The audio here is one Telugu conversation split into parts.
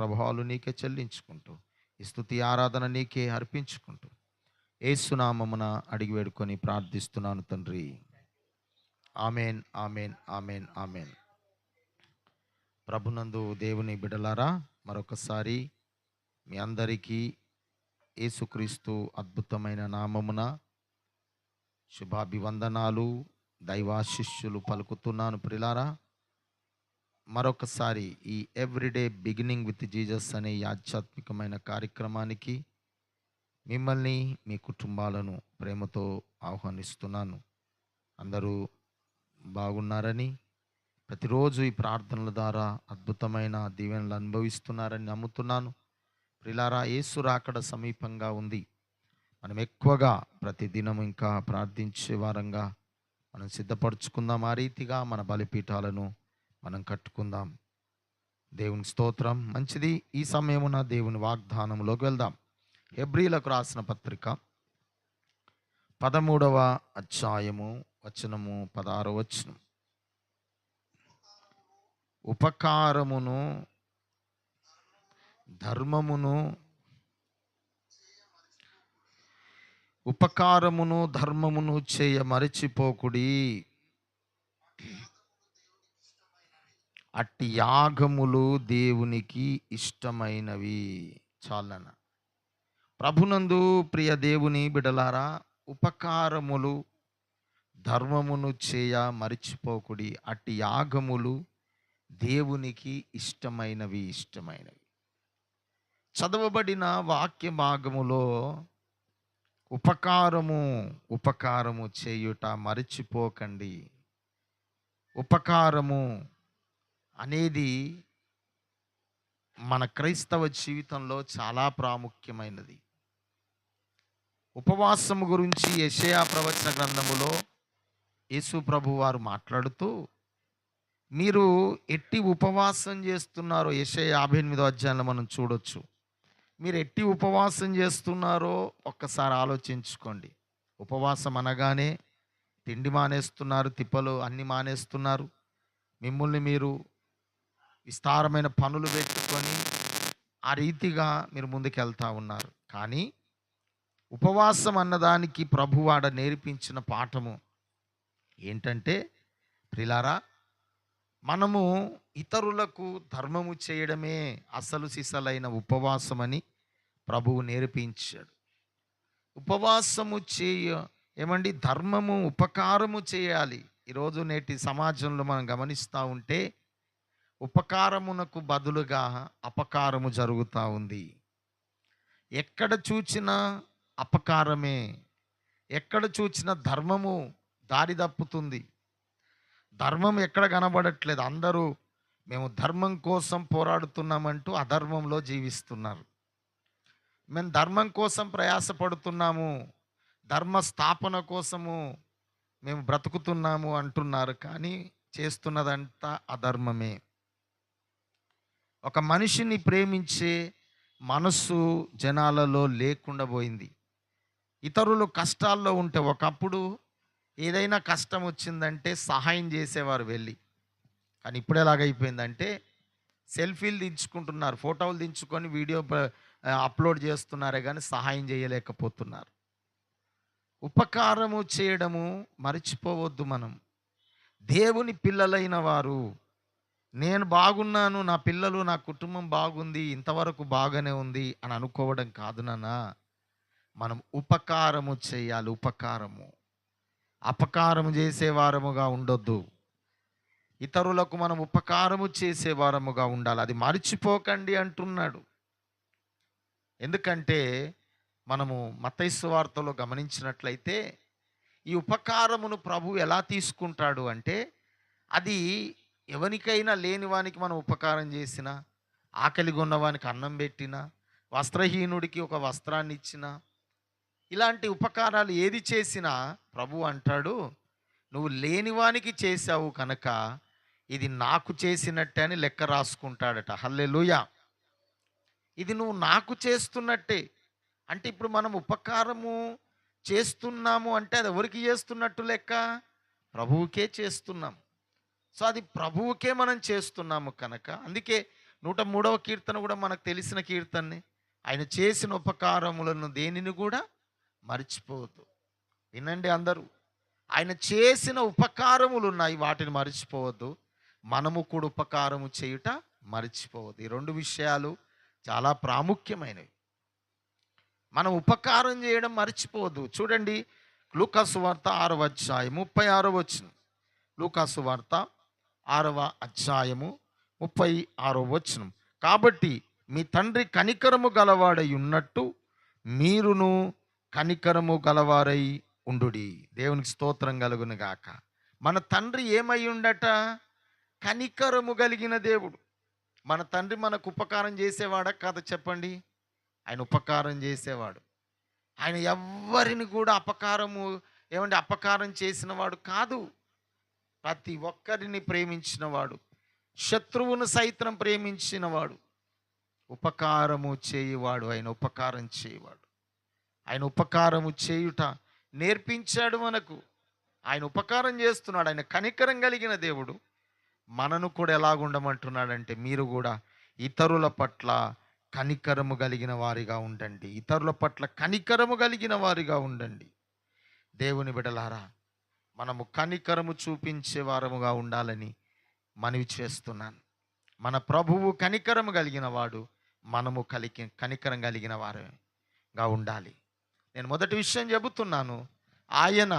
ప్రభావాలు నీకే చెల్లించుకుంటూ ఈ స్థుతి ఆరాధన నీకే అర్పించుకుంటూ ఏసునామమున అడిగి వేడుకొని ప్రార్థిస్తున్నాను తండ్రి. Amen amen amen amen. ప్రభునందు దేవుని బిడలారా మరొకసారి మీ అందరికీ యేసుక్రీస్తు అద్భుతమైన నామమున శుభాభివందనాలు దైవాశిష్యులు పలుకుతున్నాను ప్రిలారా. మరొకసారి ఈ ఎవ్రీడే బిగినింగ్ విత్ జీజస్ అనే ఈ ఆధ్యాత్మికమైన కార్యక్రమానికి మిమ్మల్ని మీ కుటుంబాలను ప్రేమతో ఆహ్వానిస్తున్నాను. అందరూ బాగున్నారని ప్రతిరోజు ఈ ప్రార్థనల ద్వారా అద్భుతమైన దీవెనలు అనుభవిస్తున్నారని నమ్ముతున్నాను. ప్రిలారా యేసు రాకడ సమీపంగా ఉంది. మనం ఎక్కువగా ప్రతిదినం ఇంకా ప్రార్థించే వారంగా మనం సిద్ధపరచుకుందాం. ఆ రీతిగా మన బలిపీఠాలను మనం కట్టుకుందాం. దేవుని స్తోత్రం. మంచిది. ఈ సమయమున దేవుని వాగ్దానంలోకి వెళ్దాం. హెబ్రిలకు రాసిన పత్రిక పదమూడవ అధ్యాయము వచనము పదహారవ వచనం. ఉపకారమును ధర్మమును ఉపకారమును ధర్మమును చేయ మరచిపోకుడి. అట్టి యాగములు దేవునికి ఇష్టమైనవి. చాలన. ప్రభునందు ప్రియ దేవుని బిడలారా ఉపకారములు ధర్మమును చేయ మరిచిపోకుడి. అట్టి యాగములు దేవునికి ఇష్టమైనవి ఇష్టమైనవి. చదవబడిన వాక్య భాగములో ఉపకారము ఉపకారము చేయుట మరిచిపోకండి. ఉపకారము అనేది మన క్రైస్తవ జీవితంలో చాలా ప్రాముఖ్యమైనది. ఉపవాసం గురించి యషయా ప్రవచన గ్రంథములో యేసు ప్రభు వారు మాట్లాడుతూ మీరు ఎట్టి ఉపవాసం చేస్తున్నారో యెషయా యాభై ఎనిమిదో అధ్యాయంలో మనం చూడొచ్చు. మీరు ఎట్టి ఉపవాసం చేస్తున్నారో ఒక్కసారి ఆలోచించుకోండి. ఉపవాసం అనగానే తిండి మానేస్తున్నారు తిప్పలు అన్ని మానేస్తున్నారు. మిమ్మల్ని మీరు విస్తారమైన పనులు పెట్టుకొని ఆ రీతిగా మీరు ముందుకెళ్తా ఉన్నారు. కానీ ఉపవాసం అన్నదానికి ప్రభువాడ నేర్పించిన పాఠము ఏంటంటే ప్రిలారా మనము ఇతరులకు ధర్మము చేయడమే అసలు సిసలైన ఉపవాసమని ప్రభువు నేర్పించాడు. ఉపవాసము చేయ ఏమండి ధర్మము ఉపకారము చేయాలి. ఈరోజు నేటి సమాజంలో మనం గమనిస్తూ ఉంటే ఉపకారమునకు బదులుగా అపకారము జరుగుతూ ఉంది. ఎక్కడ చూచినా అపకారమే. ఎక్కడ చూచినా ధర్మము దారి తప్పుతుంది. ధర్మం ఎక్కడ కనబడట్లేదు. అందరూ మేము ధర్మం కోసం పోరాడుతున్నామంటూ అధర్మంలో జీవిస్తున్నారు. మేము ధర్మం కోసం ప్రయాసపడుతున్నాము. ధర్మ స్థాపన కోసము మేము బ్రతుకుతున్నాము అంటున్నారు. కానీ చేస్తున్నదంతా అధర్మమే. ఒక మనిషిని ప్రేమించే మనస్సు జనాలలో లేకుండా పోయింది. ఇతరులు కష్టాల్లో ఉంటే ఒకప్పుడు ఏదైనా కష్టం వచ్చిందంటే సహాయం చేసేవారు వెళ్ళి. కానీ ఇప్పుడు ఎలాగైపోయిందంటే సెల్ఫీలు దించుకుంటున్నారు ఫోటోలు దించుకొని వీడియో అప్లోడ్ చేస్తున్నారే కానీ సహాయం చేయలేకపోతున్నారు. ఉపకారము చేయడము మర్చిపోవద్దు మనం. దేవుని పిల్లలైన వారు నేను బాగున్నాను నా పిల్లలు నా కుటుంబం బాగుంది ఇంతవరకు బాగానే ఉంది అని అనుకోవడం కాదు నాన్న. మనం ఉపకారము చేయాలి ఉపకారము. అపకారము చేసేవారముగా ఉండొద్దు. ఇతరులకు మనం ఉపకారము చేసేవారముగా ఉండాలి. అది మర్చిపోకండి అంటున్నాడు. ఎందుకంటే మనము మతైసు వార్తలో గమనించినట్లయితే ఈ ఉపకారమును ప్రభు ఎలా తీసుకుంటాడు అంటే అది ఎవరికైనా లేని వానికి మనం ఉపకారం చేసినా ఆకలి ఉన్నవానికి అన్నం పెట్టినా వస్త్రహీనుడికి ఒక వస్త్రాన్ని ఇచ్చినా ఇలాంటి ఉపకారాలు ఏది చేసినా ప్రభు అంటాడు నువ్వు లేనివానికి చేశావు కనుక ఇది నాకు చేసినట్టే అని లెక్క రాసుకుంటాడట. హల్లెలూయా! ఇది నువ్వు నాకు చేస్తున్నట్టే. అంటే ఇప్పుడు మనం ఉపకారము చేస్తున్నాము అంటే అది ఎవరికి చేస్తున్నట్టు లెక్క? ప్రభువుకే చేస్తున్నాం. సో అది ప్రభువుకే మనం చేస్తున్నాము కనుక. అందుకే నూట మూడవ కీర్తన కూడా మనకు తెలిసిన కీర్తనని. ఆయన చేసిన ఉపకారములను దేనిని కూడా మర్చిపోవద్దు. వినండి అందరూ. ఆయన చేసిన ఉపకారములు ఉన్నాయి వాటిని మర్చిపోవద్దు. మనము కూడా ఉపకారము చేయుట మర్చిపోవద్దు. ఈ రెండు విషయాలు చాలా ప్రాముఖ్యమైనవి. మనం ఉపకారం చేయడం మర్చిపోవద్దు. చూడండి లూకాసు వార్త ఆరో అధ్యాయం ముప్పై ఆరో వచ్చిన లూకాసు వార్త ఆరవ అధ్యాయము ముప్పై ఆరవ వచనం. కాబట్టి మీ తండ్రి కనికరము గలవాడై ఉన్నట్టు మీరును కనికరము గలవారై ఉండుడి. దేవునికి స్తోత్రం కలుగును గాక. మన తండ్రి ఏమై ఉండట? కనికరము కలిగిన దేవుడు. మన తండ్రి మనకు ఉపకారం చేసేవాడా? కథ చెప్పండి. ఆయన ఉపకారం చేసేవాడు. ఆయన ఎవ్వరిని కూడా అపకారము ఏమంటే అపకారం చేసిన వాడు కాదు. ప్రతి ఒక్కరిని ప్రేమించినవాడు శత్రువును సైతం ప్రేమించినవాడు ఉపకారము చేయువాడు ఆయన ఉపకారం చేయవాడు. ఆయన ఉపకారము చేయుట నేర్పించాడు మనకు. ఆయన ఉపకారం చేస్తున్నాడు. ఆయన కనికరం కలిగిన దేవుడు. మనను కూడా ఎలాగుండమంటున్నాడంటే మీరు కూడా ఇతరుల పట్ల కనికరము కలిగిన వారిగా ఉండండి. ఇతరుల పట్ల కనికరము కలిగిన వారిగా ఉండండి. దేవుని బిడలారా మనము కనికరము చూపించే వారముగా ఉండాలని మనవి చేస్తున్నాను. మన ప్రభువు కనికరము కలిగిన వాడు మనము కలిగి కనికరం కలిగిన వారుగా ఉండాలి. నేను మొదటి విషయం చెబుతున్నాను. ఆయన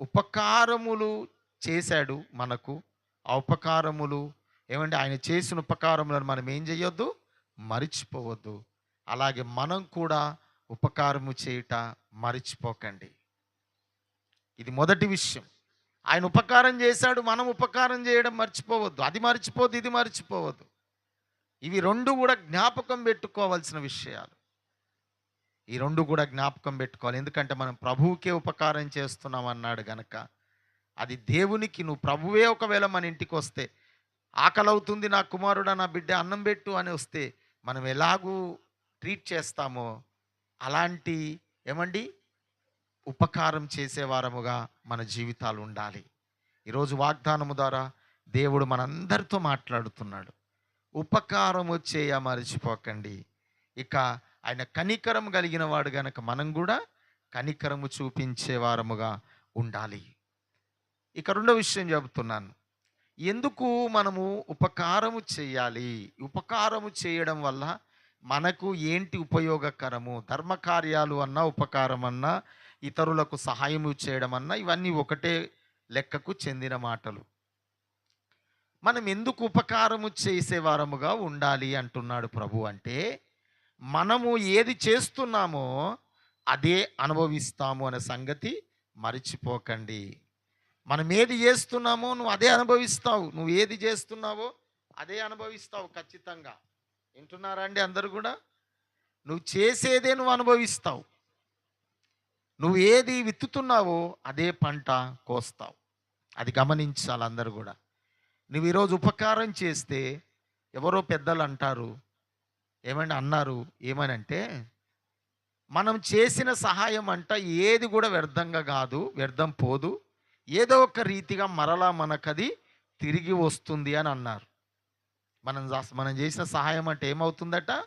ఉపకారములు చేశాడు మనకు. ఆ ఉపకారములు ఏమంటే ఆయన చేసిన ఉపకారములను మనం ఏం చేయొద్దు? మరిచిపోవద్దు. అలాగే మనం కూడా ఉపకారము చేయుట మరిచిపోకండి. ఇది మొదటి విషయం. ఆయన ఉపకారం చేశాడు మనం ఉపకారం చేయడం మర్చిపోవద్దు. అది మర్చిపోదు ఇది మర్చిపోవద్దు. ఇవి రెండు కూడా జ్ఞాపకం పెట్టుకోవాల్సిన విషయాలు. ఈ రెండు కూడా జ్ఞాపకం పెట్టుకోవాలి. ఎందుకంటే మనం ప్రభువుకే ఉపకారం చేస్తున్నాం అన్నాడు గనక అది దేవునికి నువ్వు ప్రభువే ఒకవేళ మన ఇంటికి వస్తే ఆకలి అవుతుంది నా కుమారుడా నా బిడ్డ అన్నం పెట్టు అని వస్తే మనం ఎలాగూ ట్రీట్ చేస్తామో అలాంటి ఏమండి? ఉపకారం చేసేవారముగా మన జీవితాలు ఉండాలి. ఈరోజు వాగ్దానము ద్వారా దేవుడు మనందరితో మాట్లాడుతున్నాడు. ఉపకారము చేయ మరచిపోకండి. ఇక ఆయన కనికరం కలిగిన వాడు గనక మనం కూడా కనికరము చూపించేవారముగా ఉండాలి. ఇక రెండో విషయం చెబుతున్నాను. ఎందుకు మనము ఉపకారము చేయాలి? ఉపకారము చేయడం వల్ల మనకు ఏంటి ఉపయోగకరము? ధర్మకార్యాలు అన్నా ఉపకారం అన్నా ఇతరులకు సహాయము చేయడం అన్నా ఇవన్నీ ఒకటే లెక్కకు చెందిన మాటలు. మనం ఎందుకు ఉపకారము చేసేవారముగా ఉండాలి అంటున్నాడు ప్రభు అంటే మనము ఏది చేస్తున్నామో అదే అనుభవిస్తాము అనే సంగతి మరిచిపోకండి. మనం ఏది చేస్తున్నామో నువ్వు అదే అనుభవిస్తావు. నువ్వు ఏది చేస్తున్నావో అదే అనుభవిస్తావు ఖచ్చితంగా. వింటున్నారా అండి అందరు కూడా? నువ్వు చేసేదే నువ్వు అనుభవిస్తావు. నువ్వు ఏది విత్తుతున్నావో అదే పంట కోస్తావు. అది గమనించాలి అందరూ కూడా. నువ్వు ఈరోజు ఉపకారం చేస్తే ఎవరో పెద్దలు అంటారు ఏమని అన్నారు ఏమని అంటే మనం చేసిన సహాయం అంట ఏది కూడా వ్యర్థంగా కాదు వ్యర్థం పోదు. ఏదో ఒక రీతిగా మరలా మనకది తిరిగి వస్తుంది అని అన్నారు. మనం మనం చేసిన సహాయం అంటే ఏమవుతుందట?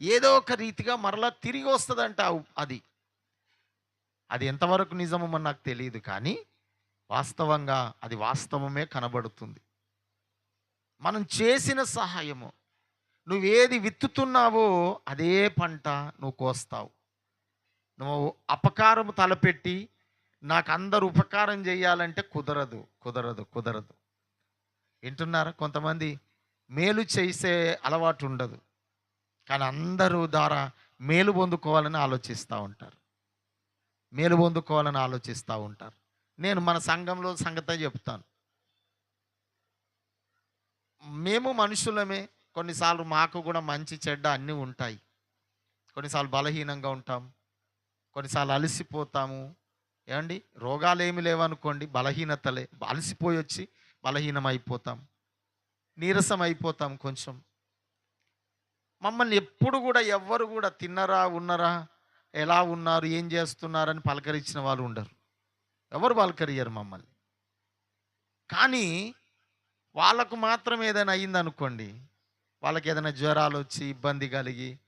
ఏదో ఒక రీతిగా మరలా తిరిగి వస్తుందంట అది. అది ఎంతవరకు నిజమో మన నాకు తెలియదు కానీ వాస్తవంగా అది వాస్తవమే కనబడుతుంది. మనం చేసిన సహాయము నువ్వేది విత్తుతున్నావో అదే పంట నువ్వు కోస్తావు. నువ్వు అపకారము తలపెట్టి నాకు అందరు ఉపకారం చేయాలంటే కుదరదు కుదరదు కుదరదు. వింటున్నారా? కొంతమంది మేలు చేసే అలవాటు ఉండదు. కానీ అందరూ ద్వారా మేలు పొందుకోవాలని ఆలోచిస్తూ ఉంటారు. మేలు పొందుకోవాలని ఆలోచిస్తూ ఉంటారు. నేను మన సంఘంలో సంగతే చెప్తాను. మేము మనుషులమే కొన్నిసార్లు మాకు కూడా మంచి చెడ్డ అన్నీ ఉంటాయి. కొన్నిసార్లు బలహీనంగా ఉంటాం. కొన్నిసార్లు అలసిపోతాము. ఏమండి? రోగాలు ఏమి లేవనుకోండి బలహీనతలే అలసిపోయి వచ్చి బలహీనం అయిపోతాం నీరసం అయిపోతాం కొంచెం. మమ్మల్ని ఎప్పుడు కూడా ఎవ్వరు కూడా తిన్నరా ఉన్నరా ఎలా ఉన్నారు ఏం చేస్తున్నారని పలకరించిన వాళ్ళు ఉండరు. ఎవరు పలకరియరు మమ్మల్ని? కానీ వాళ్ళకు మాత్రం ఏదైనా అయిందనుకోండి వాళ్ళకి ఏదైనా జ్వరాలు వచ్చి ఇబ్బంది కలిగి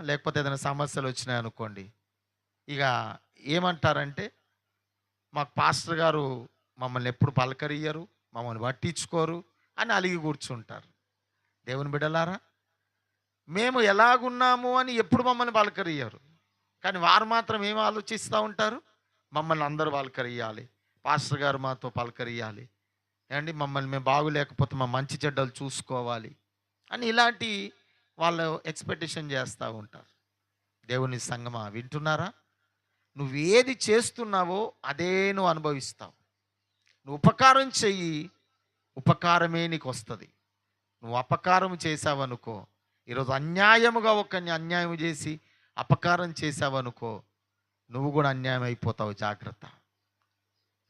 లేకపోతే ఏదైనా సమస్యలు వచ్చినాయి అనుకోండి ఇక ఏమంటారంటే మాకు పాస్టర్ గారు మమ్మల్ని ఎప్పుడు పలకరియ్యరు మమ్మల్ని పట్టించుకోరు అని అలిగి కూర్చుంటారు. దేవుని బిడ్డలారా మేము ఎలాగున్నాము అని ఎప్పుడు మమ్మల్ని పలకరియ్యరు? కానీ వారు మాత్రం ఏం ఆలోచిస్తూ ఉంటారు? మమ్మల్ని అందరూ పలకరియాలి పాస్టర్ గారు మాతో పలకరియాలి ఏమండి? మమ్మల్ని మేము బాగులేకపోతే మా మంచి చెడ్డలు చూసుకోవాలి అని ఇలాంటి వాళ్ళు ఎక్స్పెక్టేషన్ చేస్తూ ఉంటారు. దేవుని సంగమా వింటున్నారా? నువ్వేది చేస్తున్నావో అదే నువ్వు అనుభవిస్తావు. నువ్వు ఉపకారం చెయ్యి ఉపకారమే నీకు వస్తుంది నువ్వు అపకారం చేసావనుకో ఈరోజు అన్యాయముగా ఒకరిని అన్యాయం చేసి అపకారం చేసావనుకో నువ్వు కూడా అన్యాయం అయిపోతావు జాగ్రత్త.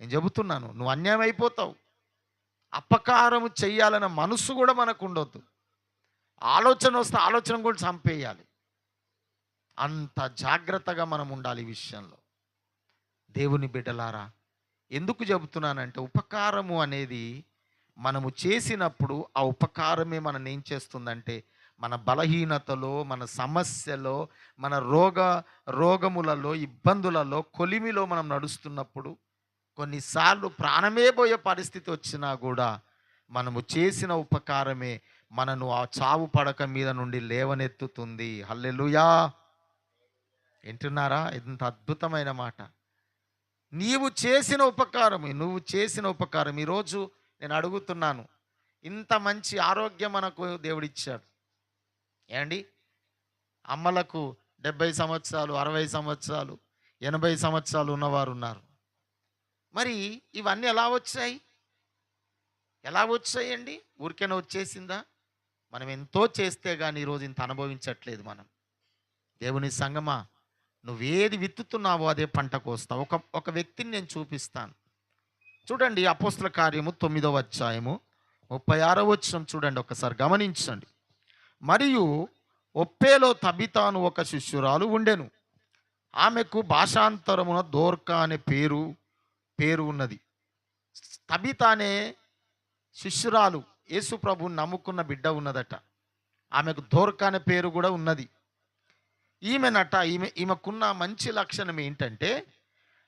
నేను చెబుతున్నాను నువ్వు అన్యాయం అయిపోతావు అపకారం చేయాలన్న మనసు కూడా మనకు ఉండొద్దు ఆలోచన వస్తే ఆలోచన కూడా చంపేయాలి. అంత జాగ్రత్తగా మనం ఉండాలి ఈ విషయంలో. దేవుని బిడ్డలారా ఎందుకు చెబుతున్నానంటే ఉపకారము అనేది మనము చేసినప్పుడు ఆ ఉపకారమే మనం ఏం చేస్తుందంటే మన బలహీనతలో మన సమస్యలో మన రోగ రోగములలో ఇబ్బందులలో కొలిమిలో మనం నడుస్తున్నప్పుడు కొన్నిసార్లు ప్రాణమే పోయే పరిస్థితి వచ్చినా కూడా మనము చేసిన ఉపకారమే మనను ఆ చావు పడక మీద నుండి లేవనెత్తుతుంది. హల్లెలుయా! వింటున్నారా? ఇంత అద్భుతమైన మాట. నీవు చేసిన ఉపకారం నువ్వు చేసిన ఉపకారం. ఈరోజు నేను అడుగుతున్నాను ఇంత మంచి ఆరోగ్యం మనకు దేవుడిచ్చాడు. ఏమండి? అమ్మలకు డెబ్బై సంవత్సరాలు అరవై సంవత్సరాలు ఎనభై సంవత్సరాలు ఉన్నవారు ఉన్నారు. మరి ఇవన్నీ ఎలా వచ్చాయి? ఎలా వచ్చాయండి? ఊరికైనా వచ్చేసిందా? మనం ఎంతో చేస్తే కానీ ఈరోజు ఇంత అనుభవించట్లేదు మనం. దేవుని సంగమా నువ్వేది విత్తుతున్నావో అదే పంట కోస్తావు. ఒక ఒక వ్యక్తిని నేను చూపిస్తాను. చూడండి అపోస్తుల కార్యము తొమ్మిదవ అధ్యాయము ముప్పై ఆరో వచ్చిన చూడండి ఒకసారి గమనించండి. మరియు ఒప్పేలో తబితాను ఒక శిష్యురాలు ఉండెను. ఆమెకు భాషాంతరమున దోర్క అనే పేరు పేరు ఉన్నది. తబిత అనే శిష్యురాలు యేసు నమ్ముకున్న బిడ్డ ఉన్నదట. ఆమెకు దోర్క అనే పేరు కూడా ఉన్నది. ఈమెనట ఈమె ఈమెకున్న మంచి లక్షణం ఏంటంటే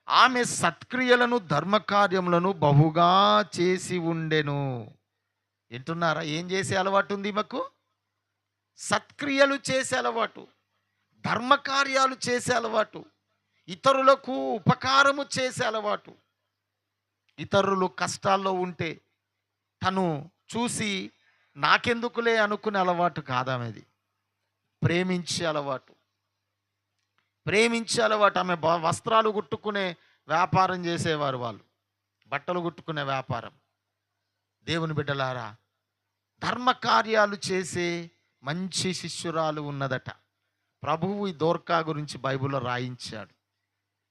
ఆమె సత్క్రియలను ధర్మకార్యములను బహుగా చేసి ఉండెను. వింటున్నారా? ఏం చేసే అలవాటు ఉంది ఈమెకు? సత్క్రియలు చేసే అలవాటు ధర్మకార్యాలు చేసే అలవాటు ఇతరులకు ఉపకారము చేసే అలవాటు. ఇతరులు కష్టాల్లో ఉంటే తను చూసి నాకెందుకులే అనుకునే అలవాటు కాదామెది. ప్రేమించే అలవాటు. ప్రేమించే అలవాటు. ఆమె వస్త్రాలు కుట్టుకునే వ్యాపారం చేసేవారు వాళ్ళు. బట్టలు కుట్టుకునే వ్యాపారం. దేవుని బిడ్డలారా ధర్మ కార్యాలు చేసే మంచి శిష్యురాలు ఉన్నదట. ప్రభువు ఈ దోర్కా గురించి బైబిల్లో రాయించాడు.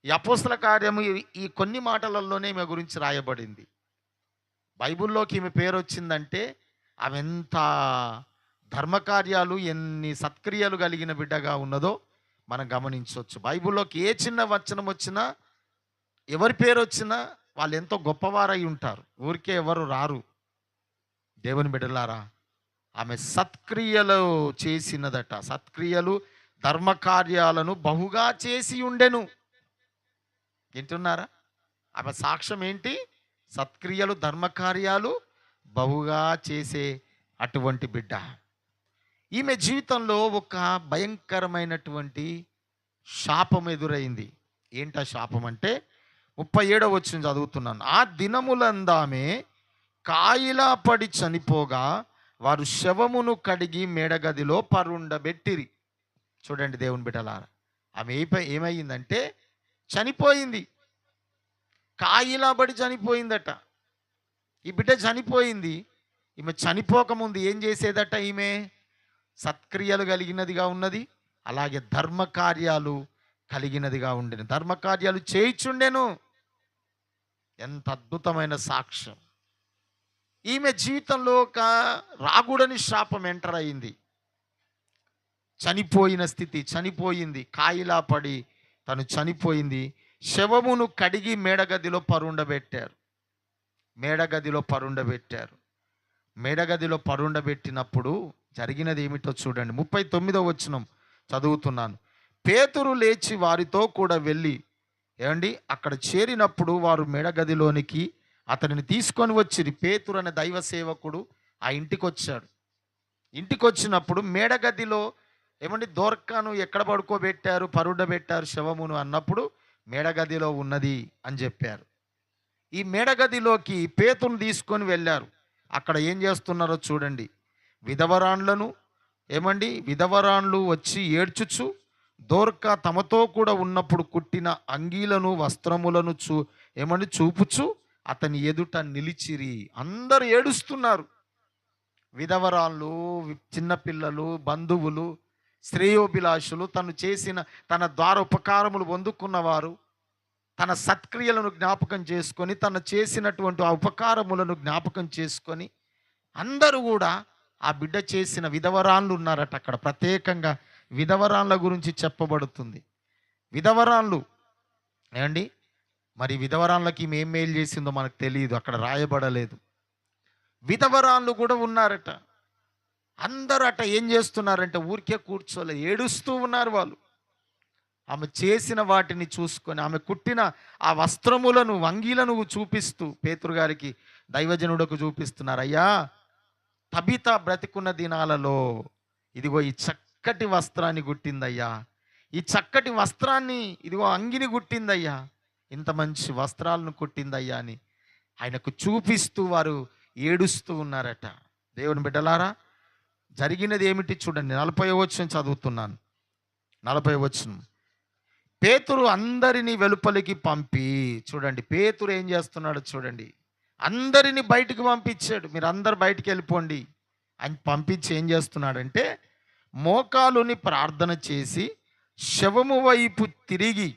ఈ అపోస్తల కార్యము ఈ- కొన్ని మాటలలోనే ఈమె గురించి రాయబడింది. బైబిల్లోకి ఈమె పేరు వచ్చిందంటే ఆమె ఎంత ధర్మకార్యాలు ఎన్ని సత్క్రియలు కలిగిన బిడ్డగా ఉన్నదో మనం గమనించవచ్చు. బైబిల్లోకి ఏ చిన్న వచనం వచ్చినా ఎవరి పేరు వచ్చినా వాళ్ళు ఎంతో గొప్పవారై ఉంటారు. ఊరికే ఎవరు రారు. దేవుని బిడ్డలారా ఆమె సత్క్రియలు చేసినదట. సత్క్రియలు ధర్మకార్యాలను బహుగా చేసి ఉండెను. వింటున్నారా? ఆమె సాక్ష్యం ఏంటి? సత్క్రియలు ధర్మకార్యాలు బహుగా చేసే అటువంటి బిడ్డ. ఈమె జీవితంలో ఒక భయంకరమైనటువంటి శాపం ఎదురైంది. ఏంటా శాపం అంటే? ముప్పై ఏడవ వచ్చిన చదువుతున్నాను. ఆ దినములందామే కాయిలా పడి చనిపోగా వారు శవమును కడిగి మేడగదిలో పరుండబెట్టిరి. చూడండి దేవుని బిడ్డలారా ఆమె ఏమైందంటే చనిపోయింది. కాయిలాబడి చనిపోయిందట. ఈ బిడ్డ చనిపోయింది. ఈమె చనిపోకముందు ఏం చేసేదట ఈమె? సత్క్రియలు కలిగినదిగా ఉన్నది అలాగే ధర్మకార్యాలు కలిగినదిగా ఉండేను. ధర్మకార్యాలు చేయిచుండెను. ఎంత అద్భుతమైన సాక్ష్యం. ఈమె జీవితంలో ఒక రాగుడని శాపం ఎంటర్ అయింది. చనిపోయిన స్థితి చనిపోయింది కాయిలా పడి తను చనిపోయింది. శవమును కడిగి మేడగదిలో పరుండబెట్టారు. మేడగదిలో పరుండబెట్టారు. మేడగదిలో పరుండబెట్టినప్పుడు జరిగినది ఏమిటో చూడండి. ముప్పై తొమ్మిదో వచనం చదువుతున్నాను. పేతురు లేచి వారితో కూడా వెళ్ళి ఏమండి? అక్కడ చేరినప్పుడు వారు మేడగదిలోనికి అతనిని తీసుకొని వచ్చి పేతురు అనే దైవ సేవకుడు ఆ ఇంటికి వచ్చాడు ఇంటికి వచ్చినప్పుడు మేడగదిలో ఏమండి దోర్కాను ఎక్కడ పడుకోబెట్టారు పరుడబెట్టారు శవమును అన్నప్పుడు మేడగదిలో ఉన్నది అని చెప్పారు. ఈ మేడగదిలోకి పేతును తీసుకొని వెళ్ళారు. అక్కడ ఏం చేస్తున్నారో చూడండి. విధవరాండ్లను ఏమండి విధవరాండ్లు వచ్చి ఏడ్చుచు దోర్క తమతో కూడా ఉన్నప్పుడు కుట్టిన అంగీలను వస్త్రములను చూ ఏమని చూపుచు అతని ఎదుట నిలిచిరి. అందరు ఏడుస్తున్నారు. విధవరాళ్ళు చిన్నపిల్లలు బంధువులు శ్రేయోభిలాషులు తను చేసిన తన ద్వార ఉపకారములు పొందుకున్నవారు తన సత్క్రియలను జ్ఞాపకం చేసుకొని తను చేసినటువంటి ఆ ఉపకారములను జ్ఞాపకం చేసుకొని అందరూ కూడా ఆ బిడ్డ చేసిన విధవరాళ్ళు ఉన్నారట అక్కడ. ప్రత్యేకంగా విధవరాళ్ళ గురించి చెప్పబడుతుంది. విధవరాళ్ళు ఏమండి? మరి విధవరాళ్ళకి ఏం మేలు చేసిందో మనకు తెలియదు అక్కడ రాయబడలేదు. విధవరాళ్ళు కూడా ఉన్నారట. అందరూ అట ఏం చేస్తున్నారంటే ఊరికే కూర్చోలేదు ఏడుస్తూ ఉన్నారు వాళ్ళు. ఆమె చేసిన వాటిని చూసుకొని ఆమె కుట్టిన ఆ వస్త్రములను వంగీలను చూపిస్తూ పేతురుగారికి దైవజనుడకు చూపిస్తున్నారు అయ్యా తబిత బ్రతికున్న దినాలలో ఇదిగో ఈ చక్కటి వస్త్రాన్ని గుట్టిందయ్యా ఈ చక్కటి వస్త్రాన్ని ఇదిగో అంగిని గుట్టిందయ్యా ఇంత మంచి వస్త్రాలను కొట్టిందయ్యా అని ఆయనకు చూపిస్తూ వారు ఏడుస్తూ ఉన్నారట. దేవుని బిడ్డలారా జరిగినది ఏమిటి చూడండి. నలభై వచ్చిన చదువుతున్నాను. నలభై వచ్చిన పేతురు అందరినీ వెలుపలికి పంపి చూడండి పేతురు ఏం చేస్తున్నాడో చూడండి. అందరినీ బయటికి పంపించాడు. మీరు అందరు బయటికి వెళ్ళిపోండి. అని పంపించి ఏం చేస్తున్నాడంటే మోకాలుని ప్రార్థన చేసి శవము వైపు తిరిగి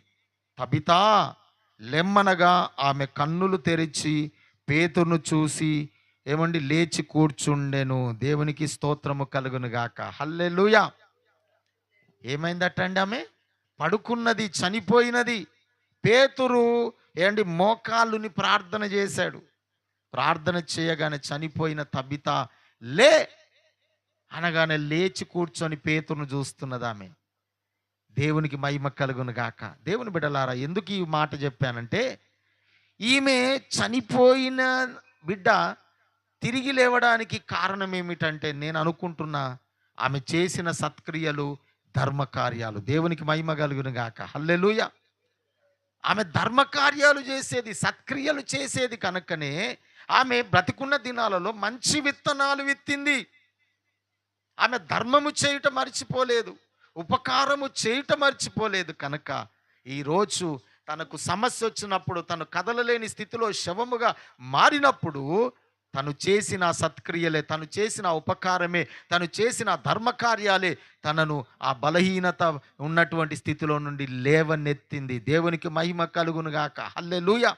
తబితా లెమ్మనగా ఆమె కన్నులు తెరిచి పేతును చూసి ఏమండి లేచి కూర్చుండెను. దేవునికి స్తోత్రము కలుగును గాక. హల్లెలూయా. ఏమైందటండి ఆమె? పడుకున్నది చనిపోయినది. పేతురు ఏంటి మోకాళ్ళుని ప్రార్థన చేశాడు. ప్రార్థన చేయగానే చనిపోయిన తబిత లే! అనగానే లేచి కూర్చొని పేతును చూస్తున్నది ఆమె. దేవునికి మహిమ కలుగును గాక. దేవుని బిడ్డలారా ఎందుకు ఈ మాట చెప్పానంటే ఈమె చనిపోయిన బిడ్డ తిరిగి లేవడానికి కారణం ఏమిటంటే నేను అనుకుంటున్నా ఆమె చేసిన సత్క్రియలు ధర్మకార్యాలు. దేవునికి మహిమ కలుగును గాక. హల్లెలూయ. ఆమె ధర్మకార్యాలు చేసేది సత్క్రియలు చేసేది కనుకనే ఆమె బ్రతికున్న దినాలలో మంచి విత్తనాలు విత్తింది. ఆమె ధర్మము చేయుట మర్చిపోలేదు. ఉపకారము చేయుట మర్చిపోలేదు కనుక ఈరోజు తనకు సమస్య వచ్చినప్పుడు తను కదలలేని స్థితిలో శవముగా మారినప్పుడు తను చేసిన సత్క్రియలే తను చేసిన ఉపకారమే తను చేసిన ధర్మకార్యాలే తనను ఆ బలహీనత ఉన్నటువంటి స్థితిలో నుండి లేవనెత్తింది. దేవునికి మహిమ కలుగునుగాక హల్లెలూయా!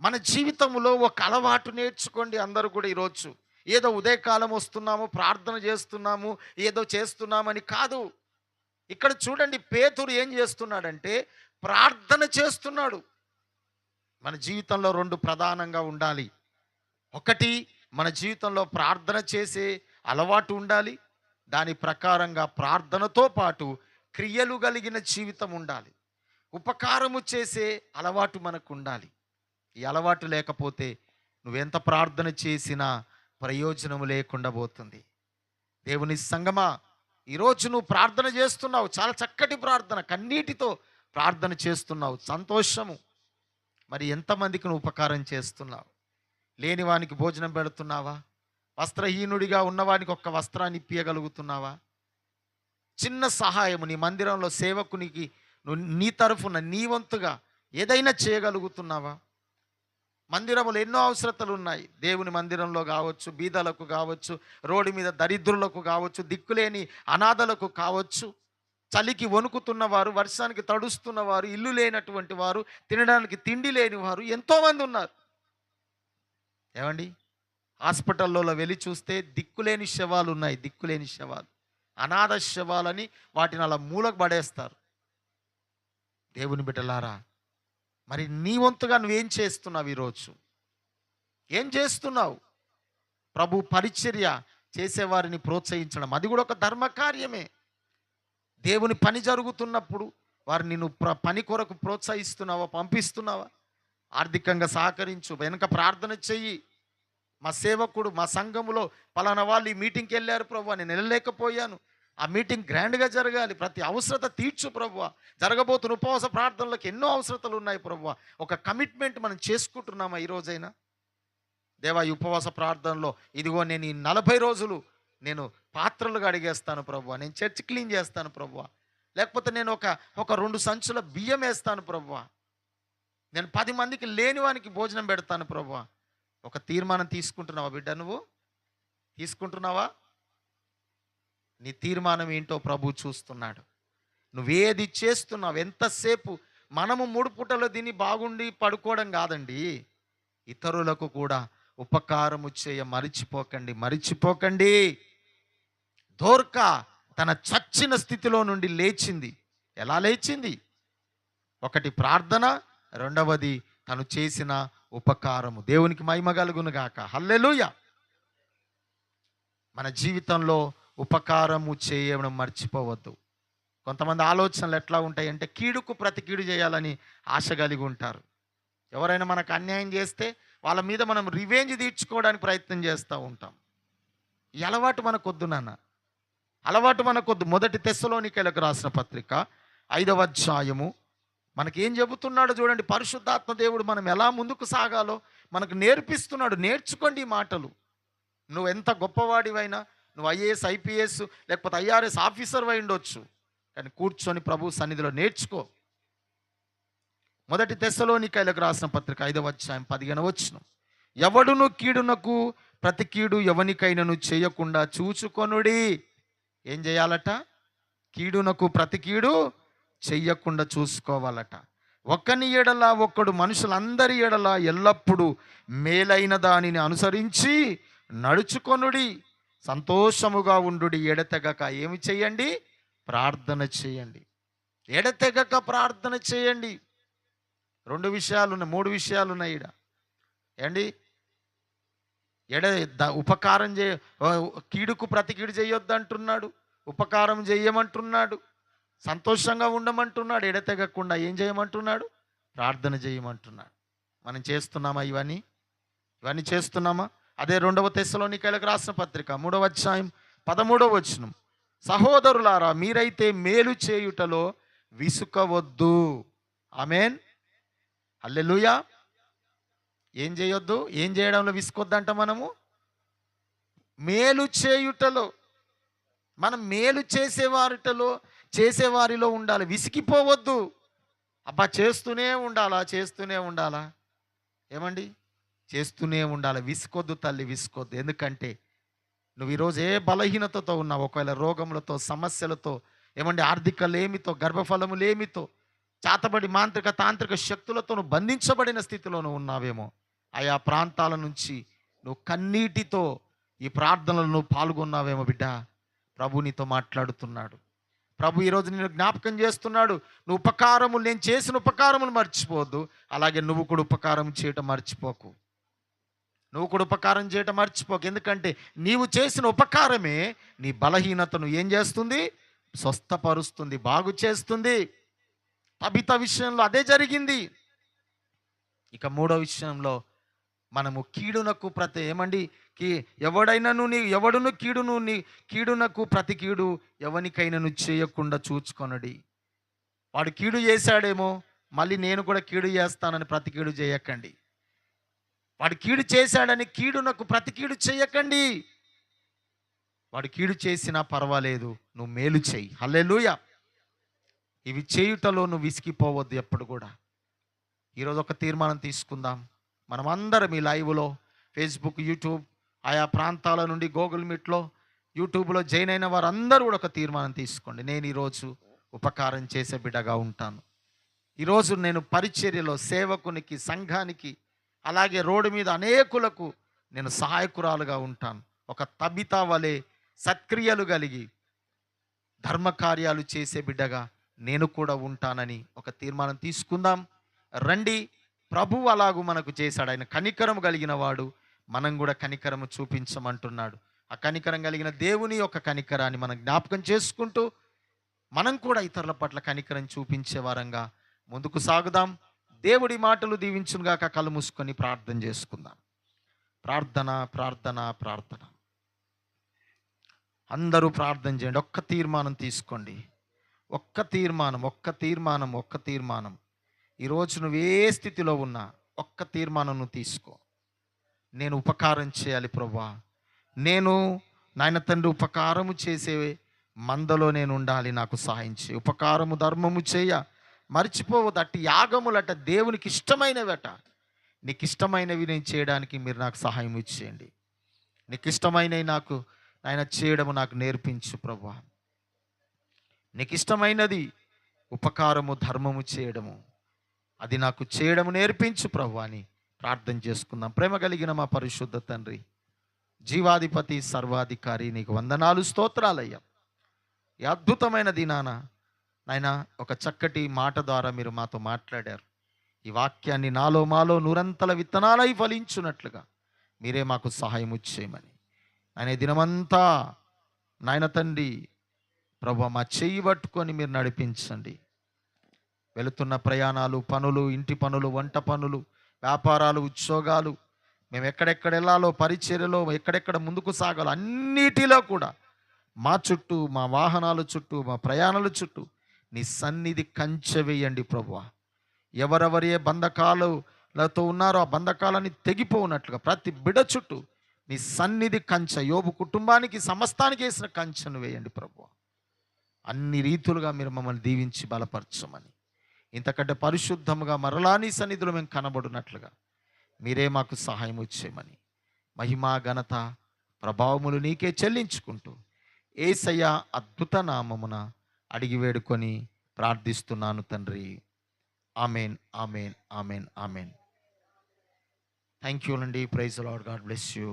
మన జీవితంలో ఒక అలవాటు నేర్చుకోండి అందరూ కూడా ఈరోజు ఏదో ఉదయకాలం వస్తున్నాము ప్రార్థన చేస్తున్నాము ఏదో చేస్తున్నామని కాదు. ఇక్కడ చూడండి పేతురు ఏం చేస్తున్నాడంటే ప్రార్థన చేస్తున్నాడు. మన జీవితంలో రెండు ప్రధానంగా ఉండాలి. ఒకటి మన జీవితంలో ప్రార్థన చేసే అలవాటు ఉండాలి. దాని ప్రకారంగా ప్రార్థనతో పాటు క్రియలు కలిగిన జీవితం ఉండాలి. ఉపకారము చేసే అలవాటు మనకు ఉండాలి. ఈ అలవాటు లేకపోతే నువ్వెంత ప్రార్థన చేసినా ప్రయోజనం లేకుండా పోతుంది. దేవుని సంగమా ఈరోజు నువ్వు ప్రార్థన చేస్తున్నావు. చాలా చక్కటి ప్రార్థన కన్నీటితో ప్రార్థన చేస్తున్నావు. సంతోషము. మరి ఎంతమందికి నువ్వు ఉపకారం చేస్తున్నావు? లేని వానికి భోజనం పెడుతున్నావా? వస్త్రహీనుడిగా ఉన్నవానికి ఒక్క వస్త్రాన్ని ఇప్పియగలుగుతున్నావా? చిన్న సహాయము నీ మందిరంలో సేవకునికి నువ్వు నీ తరఫున నీ వంతుగా ఏదైనా చేయగలుగుతున్నావా? మందిరములు ఎన్నో అవసరతలు ఉన్నాయి దేవుని మందిరంలో కావచ్చు బీదలకు కావచ్చు రోడ్డు మీద దరిద్రులకు కావచ్చు దిక్కులేని అనాథలకు కావచ్చు. చలికి వణుకుతున్న వారు వర్షానికి తడుస్తున్న వారు ఇల్లు లేనటువంటి వారు తినడానికి తిండి లేని వారు ఎంతోమంది ఉన్నారు. ఏమండి? హాస్పిటల్లో వెళ్ళి చూస్తే దిక్కులేని శవాలు ఉన్నాయి దిక్కులేని శవాలు. అనాథ శవాలని వాటిని అలా మూలకు పడేస్తారు దేవుని బిడ్డలారా మరి నీ వంతుగా నువ్వేం చేస్తున్నావు ఈరోజు? ఏం చేస్తున్నావు? ప్రభు పరిచర్య చేసేవారిని ప్రోత్సహించడం. అది కూడా ఒక ధర్మకార్యమే దేవుని పని జరుగుతున్నప్పుడు వారు నిన్ను ప్ర- పని కొరకు ప్రోత్సహిస్తున్నావా పంపిస్తున్నావా? ఆర్థికంగా సహకరించు వెనుక ప్రార్థన చెయ్యి. మా సేవకుడు మా సంఘములో పలానా వాళ్ళు ఈ మీటింగ్కి వెళ్ళారు ప్రభు నేను వెళ్ళలేకపోయాను. ఆ మీటింగ్ గ్రాండ్గా జరగాలి. ప్రతి అవసరత తీర్చు ప్రభు జరగబోతున్న ఉపవాస ప్రార్థనలకు ఎన్నో అవసరతలు ఉన్నాయి ప్రభు ఒక కమిట్మెంట్ మనం చేసుకుంటున్నామా ఈరోజైనా దేవా ఈ ఉపవాస ప్రార్థనలో ఇదిగో నేను ఈ నలభై రోజులు నేను పాత్రలుగా అడిగేస్తాను ప్రభు నేను చర్చ్ క్లీన్ చేస్తాను ప్రభు లేకపోతే నేను ఒక ఒక రెండు సంచుల బియ్యం వేస్తాను ప్రభు నేను పది మందికి లేని వానికి భోజనం పెడతాను ప్రభు ఒక తీర్మానం తీసుకుంటున్నావా బిడ్డ నువ్వు? తీసుకుంటున్నావా? నీ తీర్మానం ఏంటో ప్రభు చూస్తున్నాడు. నువ్వేది చేస్తున్నావు ఎంతసేపు మనము మూడు పూటలో తిని బాగుండి పడుకోవడం కాదండి. ఇతరులకు కూడా ఉపకారము చేయ మరిచిపోకండి మరిచిపోకండి. దోర్క తన చచ్చిన స్థితిలో నుండి లేచింది. ఎలా లేచింది? ఒకటి ప్రార్థన రెండవది తను చేసిన ఉపకారము. దేవునికి మహిమ కలుగును గాక హల్లెలూయ! మన జీవితంలో ఉపకారము చేయడం మర్చిపోవద్దు. కొంతమంది ఆలోచనలు ఎట్లా ఉంటాయంటే కీడుకు ప్రతి కీడు చేయాలని ఆశ కలిగి ఉంటారు. ఎవరైనా మనకు అన్యాయం చేస్తే వాళ్ళ మీద మనం రివెంజ్ తీర్చుకోవడానికి ప్రయత్నం చేస్తూ ఉంటాం. ఈ అలవాటు మనకొద్దు నాన్న. అలవాటు మనకొద్దు. మొదటి తెస్సలోనికలకు రాసిన పత్రిక ఐదవ అధ్యాయము. మనకేం చెబుతున్నాడో చూడండి. పరిశుద్ధాత్మ దేవుడు మనం ఎలా ముందుకు సాగాలో మనకు నేర్పిస్తున్నాడు. నేర్చుకోండి ఈ మాటలు. నువ్వు ఎంత గొప్పవాడివైనా నువ్వు ఐఏఎస్ ఐపీఎస్ లేకపోతే ఐఆర్ఎస్ ఆఫీసర్ అయి ఉండొచ్చు. కానీ కూర్చొని ప్రభు సన్నిధిలో నేర్చుకో. మొదటి తెస్సలోనికైలకు రాసిన పత్రిక ఐదవ అధ్యాయం పదిహేను వచ్చిన ఎవడును కీడునకు ప్రతి కీడు ఎవనికైనను చేయకుండా చూచుకొనుడి. ఏం చేయాలట? కీడునకు ప్రతి కీడు చెయ్యకుండా చూసుకోవాలట. ఒకని ఎడల ఒక్కడు మనుషులందరి ఎడల ఎల్లప్పుడూ మేలైన దానిని అనుసరించి నడుచుకొనుడి. సంతోషముగా ఉండుడి ఎడతెగక. ఏమి చేయండి? ప్రార్థన చేయండి. ఎడతెగక ప్రార్థన చేయండి. రెండు విషయాలు ఉన్నాయి మూడు విషయాలు ఉన్నాయి ఈడ. ఏండి ఎడ ద- ఉపకారం చే కీడుకు ప్రతి కీడు చేయొద్దు అంటున్నాడు ఉపకారం చేయమంటున్నాడు. సంతోషంగా ఉండమంటున్నాడు. ఎడతెగకుండా ఏం చేయమంటున్నాడు? ప్రార్థన చేయమంటున్నాడు. మనం చేస్తున్నామా ఇవన్నీ? ఇవన్నీ చేస్తున్నామా? అదే రెండవ తెస్సలోనికైలకు రాసిన పత్రిక మూడవ అధ్యాయం పదమూడవ వచనం. సహోదరులారా మీరైతే మేలు చేయుటలో విసుకవద్దు. ఆమెన్. అల్లెలుయా ఏం చేయొద్దు? ఏం చేయడంలో విసుకొద్దంట మనము? మేలు చేయుటలో మనం మేలు చేసేవారిటలో చేసేవారిలో ఉండాలి. విసిగిపోవద్దు. అబ్బా చేస్తూనే ఉండాలా? చేస్తూనే ఉండాలా? ఏమండి? చేస్తూనే ఉండాలి. విసుకొద్దు తల్లి విసుకొద్దు. ఎందుకంటే నువ్వు ఈరోజు ఏ బలహీనతతో ఉన్నావు? ఒకవేళ రోగములతో సమస్యలతో ఏమండి ఆర్థిక లేమితో గర్భఫలము లేమితో చాతబడి మాంత్రిక తాంత్రిక శక్తులతో నువ్వు బంధించబడిన స్థితిలో నువ్వు ఉన్నావేమో. ఆయా ప్రాంతాల నుంచి నువ్వు కన్నీటితో ఈ ప్రార్థనలను నువ్వు పాల్గొన్నావేమో బిడ్డ. ప్రభు నీతో మాట్లాడుతున్నాడు. ప్రభు ఈరోజు నేను జ్ఞాపకం చేస్తున్నాడు. నువ్వు ఉపకారములు నేను చేసిన ఉపకారములు మర్చిపోవద్దు. అలాగే నువ్వు కూడా ఉపకారం చేయటం మర్చిపోకు. నువ్వు కూడా ఉపకారం చేయటం మర్చిపోకు. ఎందుకంటే నీవు చేసిన ఉపకారమే నీ బలహీనతను ఏం చేస్తుంది? స్వస్థపరుస్తుంది బాగు చేస్తుంది. తబిత విషయంలో అదే జరిగింది. ఇక మూడో విషయంలో మనము కీడునకు ప్రతి ఏమండి? కీ ఎవడైనాను నీ ఎవడును కీడును నీ కీడునకు ప్రతి కీడు ఎవనికైనాను చేయకుండా చూచుకొనడి. వాడు కీడు చేశాడేమో మళ్ళీ నేను కూడా కీడు చేస్తానని ప్రతి కీడు చేయకండి. వాడు కీడు చేశాడని కీడునకు ప్రతి కీడు చేయకండి. వాడు కీడు చేసినా పర్వాలేదు నువ్వు మేలు చెయ్యి హల్లెలూయా. ఇవి చేయుటలో నువ్వు విసిగిపోవద్దు ఎప్పుడు కూడా. ఈరోజు ఒక తీర్మానం తీసుకుందాం. మనమందరం ఈ లైవ్లో ఫేస్బుక్ యూట్యూబ్ ఆయా ప్రాంతాల నుండి గూగుల్ మీట్లో యూట్యూబ్లో జాయిన్ అయిన వారందరూ కూడా ఒక తీర్మానం తీసుకోండి. నేను ఈరోజు ఉపకారం చేసే బిడ్డగా ఉంటాను. ఈరోజు నేను పరిచర్యలో సేవకునికి సంఘానికి అలాగే రోడ్డు మీద అనేకులకు నేను సహాయకురాలుగా ఉంటాను. ఒక తబితా వలె సత్క్రియలు కలిగి ధర్మకార్యాలు చేసే బిడ్డగా నేను కూడా ఉంటానని ఒక తీర్మానం తీసుకుందాం. రండి ప్రభు అలాగూ మనకు చేశాడు. ఆయన కనికరము కలిగిన వాడు మనం కూడా కనికరము చూపించమంటున్నాడు. ఆ కనికరం కలిగిన దేవుని యొక్క కనికరాన్ని మనం జ్ఞాపకం చేసుకుంటూ మనం కూడా ఇతరుల పట్ల కనికరం చూపించే వారంగా ముందుకు సాగుదాం. దేవుడి మాటలు దీవించునుగాక కళ్ళు మూసుకొని ప్రార్థన చేసుకుందాం. ప్రార్థన ప్రార్థన ప్రార్థన. అందరూ ప్రార్థన చేయండి. ఒక్క తీర్మానం తీసుకోండి. ఒక్క తీర్మానం ఒక్క తీర్మానం ఒక్క తీర్మానం. ఈరోజు నువ్వు ఏ స్థితిలో ఉన్నా ఒక్క తీర్మానం నువ్వు తీసుకో. నేను ఉపకారం చేయాలి ప్రభా. నేను నాయన తండ్రి ఉపకారము చేసే మందలో నేను ఉండాలి నాకు సహాయం చేయి. ఉపకారము ధర్మము చేయ. మర్చిపోవద్దు. అట్టి యాగములట దేవునికి ఇష్టమైనవట. నీకు ఇష్టమైనవి నేను చేయడానికి మీరు నాకు సహాయం ఇచ్చేయండి. నీకు ఇష్టమైనవి నాకు ఆయన చేయడము నాకు నేర్పించు ప్రభా. నీకు ఇష్టమైనది ఉపకారము ధర్మము చేయడము. అది నాకు చేయడము నేర్పించు ప్రభు అని ప్రార్థన చేసుకుందాం. ప్రేమ కలిగిన మా పరిశుద్ధ తండ్రి జీవాధిపతి సర్వాధికారి నీకు వందనాలు స్తోత్రాలయ్యా. ఈ అద్భుతమైన దినాన నాయన ఒక చక్కటి మాట ద్వారా మీరు మాతో మాట్లాడారు. ఈ వాక్యాన్ని నాలో మాలో నూరంతల విత్తనాలై ఫలించున్నట్లుగా మీరే మాకు సహాయం చేయమని. ఆయన దినమంతా నాయన తండ్రి ప్రభు మా చెయ్యి పట్టుకొని మీరు నడిపించండి. వెళుతున్న ప్రయాణాలు పనులు ఇంటి పనులు వంట పనులు వ్యాపారాలు ఉద్యోగాలు మేము ఎక్కడెక్కడ వెళ్ళాలో పరిచర్యలో ఎక్కడెక్కడ ముందుకు సాగాలో అన్నిటిలో కూడా మా చుట్టూ మా వాహనాల చుట్టూ మా ప్రయాణాల చుట్టూ నీ సన్నిధి కంచె వేయండి ప్రభు ఎవరెవరి ఏ బంధకాలతో ఉన్నారో ఆ బంధకాలని తెగిపోనట్లుగా ప్రతి బిడ చుట్టూ నీ సన్నిధి కంచె యోబు కుటుంబానికి సమస్తానికి వేసిన కంచెను వేయండి ప్రభు అన్ని రీతులుగా మీరు మమ్మల్ని దీవించి బలపరచమని. ఇంతకంటే పరిశుద్ధముగా మరలా నీ మేము కనబడినట్లుగా మీరే మాకు సహాయం వచ్చేయమని. మహిమా ఘనత ప్రభావములు నీకే చెల్లించుకుంటూ ఏసయ్య అద్భుత నామమున అడిగి వేడుకొని ప్రార్థిస్తున్నాను తండ్రి. Amen amen amen amen. Thank you అండి. Praise lord God bless you